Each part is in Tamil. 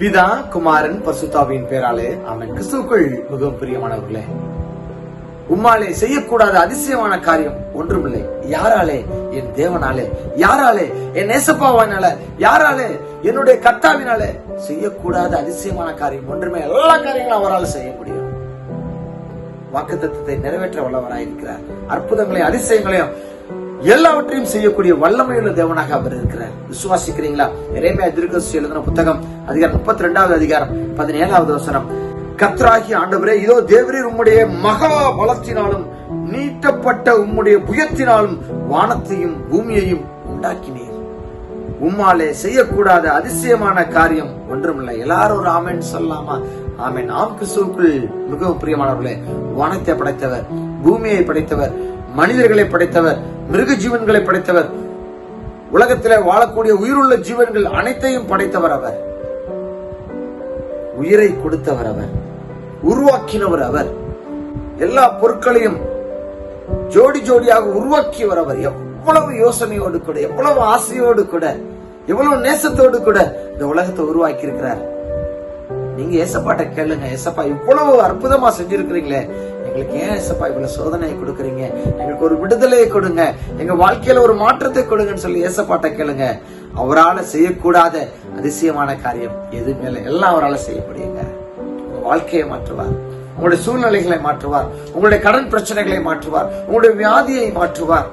பிதா குமாரன் பசுதாவின் பேராலே அவன் கிறிஸ்துக்குள் மிகவும் பிரியமானவர்களே உம்மாலே செய்யக்கூடாத அதிசயமான காரியம் ஒன்றுமில்லை. யாராலே? என் தேவனாலே. யாராலே? என் நேசப்பாவானால யாராலே? என்னுடைய கர்த்தாவினாலே. செய்யக்கூடாத அதிசயமான காரியம் ஒன்றுமே எல்லா காரியங்களும் அவரால் செய்ய முடியும். வாக்குத்தத்தத்தை நிறைவேற்ற வல்லவராயிருக்கிறார். அற்புதங்களையும் அதிசயங்களையும் எல்லாவற்றையும் செய்யக்கூடிய வல்லமையுள்ள தேவனாக அவர் இருக்கிறார். விசுவாசிக்கிறீங்களா? இறைமையா திருக்கசி எழுதின புத்தகம் அதிகாரம் முப்பத்தி ரெண்டாவது அதிகாரம் பதினேழாவது வசனம். கத்ராகி ஆண்டவரே இதோ தேவரீர் உம்முடைய மகா பலத்தினாலும் நீட்டப்பட்ட உம்முடைய புயத்தினாலும் வானத்தையும் பூமியையும் உண்டாக்கினீர். உம்மாலே செய்யக்கூடாத அதிசயமான காரியம் ஒன்றுமில்லை. எல்லாரும் ஒரு ஆமேன் சொல்லலாமா ஆமேன். ஆம் கிறிஸ்துவுக்குள் மிகவும் பிரியமானவர்களே வானத்தை படைத்தவர் பூமியை படைத்தவர் மனிதர்களை படைத்தவர் மிருக ஜீவன்களை படைத்தவர். உலகத்திலே வாழக்கூடிய உயிருள்ள ஜீவன்கள் அனைத்தையும் படைத்தவர் அவர். உயிரை கொடுத்தவர் அவர். உருவாக்கினவர் அவர். எல்லா பொருட்களையும் ஜோடி ஜோடியாக உருவாக்கியவர் அவர். எவ்வளவு யோசனையோடு கூட எவ்வளவு ஆசையோடு கூட எவ்வளவு நேசத்தோடு கூட இந்த உலகத்தை உருவாக்கி இருக்கிறார் நீங்க ஏசப்பாட்ட கேளுங்க. ஏசப்பா இவ்வளவு அற்புதமா செஞ்சிருக்கிறீங்களே. எங்களுக்கு ஏன் ஏசப்பா இவ்வளவு சோதனையை கொடுக்குறீங்க? எங்களுக்கு ஒரு விடுதலையை கொடுங்க. எங்க வாழ்க்கையில ஒரு மாற்றத்தை கொடுங்கன்னு சொல்லி ஏசப்பாட்ட கேளுங்க. அவரால செய்யக்கூடாத அதிசயமான காரியம் எதுவுமே இல்லை. எல்லாம் அவரால் செய்ய முடியுங்க உங்க வாழ்க்கையை மாற்றுவார். உங்களுடைய சூழ்நிலைகளை மாற்றுவார். உங்களுடைய கடன் பிரச்சனைகளை மாற்றுவார். உங்களுடைய வியாதியை மாற்றுவார்.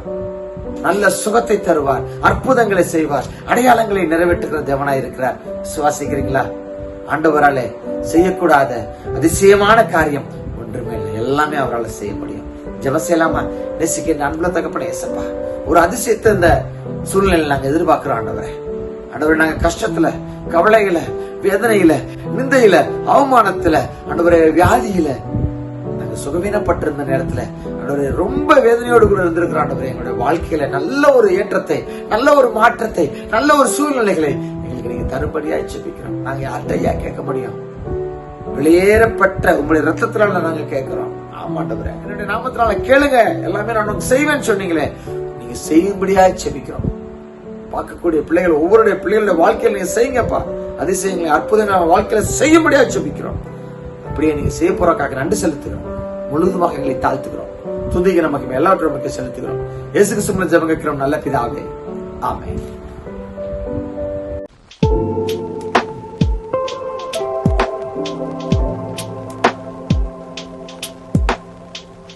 நல்ல சுகத்தை தருவார். அற்புதங்களை செய்வார். அடையாளங்களை நிறைவேற்றுகிற தேவனாய் இருக்கிறார். சுவாசிக்கிறீங்களா ஆண்டவராலே செய்யக்கூடாத அதிசயமான காரியம் எல்லாமே அவரால் செய்ய முடியும். ஜெபம் செய்யலாமா நேசிக்க அன்புல தகப்பட ஏசப்பா ஒரு அதிசயத்தை இந்த சூழ்நிலையில் நாங்க எதிர்பார்க்கிறோம் ஆண்டவரை. ஆண்டவரை நாங்க கஷ்டத்துல கவலையில வேதனையில நிந்தையில அவமானத்துல ஆண்டவரை வியாதியில நாங்க சுகவீனப்பட்டிருந்த நேரத்துல ஆண்டவரே ரொம்ப வேதனையோடு கூட இருந்திருக்கிற ஆண்டவரே. எங்களுடைய வாழ்க்கையில நல்ல ஒரு ஏற்றத்தை நல்ல ஒரு மாற்றத்தை நல்ல ஒரு சூழ்நிலைகளை எங்களுக்கு நீங்க தரும்படியா ஜெபிக்கிறோம். நாங்க யார்கிட்ட ஐயா கேட்க முடியும்? வெளியேறப்பட்ட உங்களுடைய ரத்தத்தினால நாங்க கேட்கிறோம். ஆமாண்டவரே. என்னுடைய நாமத்தினால கேளுங்க. எல்லாமே நான் உங்களுக்கு செய்வேன்னு சொன்னீங்களே. நீங்க செய்யும்படியா செபிக்கிறோம். பார்க்கக்கூடிய பிள்ளைகள் ஒவ்வொருடைய பிள்ளைகளுடைய வாழ்க்கையில நீங்க செய்யுங்கப்பா. அதிசயங்களை அற்புதங்களை வாழ்க்கையில செய்யும்படியா செபிக்கிறோம். அப்படியே நீங்க செய்ய போறக்காக நன்றி செலுத்துகிறோம். முழுதுமாக எங்களை தாழ்த்துக்கிறோம் துதிக்கிற மகிமை எல்லாவற்றையும் செலுத்துகிறோம். இயேசு கிறிஸ்துவின் ஜெபம் கேட்கிறோம். நல்ல பிதாவே. ஆமே